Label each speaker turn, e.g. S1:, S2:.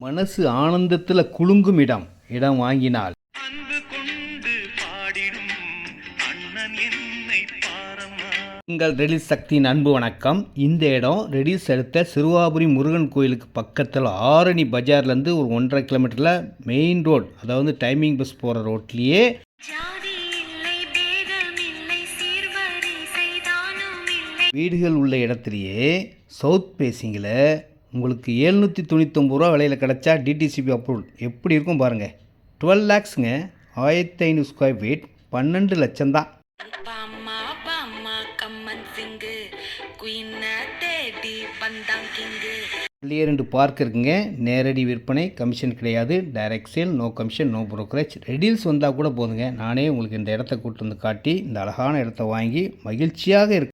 S1: மனசு ஆனந்தத்தில் குலுங்கும் இடம் இடம் வாங்கினால் உங்கள் ரெடிஸ் சக்தியின் அன்பு வணக்கம். இந்த இடம் ரெடிஸ் எடுத்த சிறுவாபுரி முருகன் கோயிலுக்கு பக்கத்தில் ஆரணி பஜார்லேருந்து ஒரு ஒன்றரை கிலோமீட்டரில் மெயின் ரோட் அதாவது டைமிங் பஸ் போகிற ரோட்லேயே வீடுகள் உள்ள இடத்துலையே சவுத் பேசிங்கில் உங்களுக்கு எழுநூற்றி தொண்ணூத்தொம்பது ரூபா விலையில் கிடச்சா டிடிசிபி அப்ரூவல் எப்படி இருக்கும் பாருங்கள் டுவெல் லேக்ஸுங்க. ஆயிரத்தி ஐநூறு ஸ்கொயர் ஃபீட் பன்னெண்டு லட்சம் தான். உள்ளே ரெண்டு பார்க் இருக்குங்க. நேரடி விற்பனை கமிஷன் கிடையாது. Direct sale no commission no brokerage. ரெடில்ஸ் வந்தால் கூட போதுங்க. நானே உங்களுக்கு இந்த இடத்த கூட்டு வந்து காட்டி இந்த அழகான இடத்த வாங்கி மகிழ்ச்சியாக இருக்கு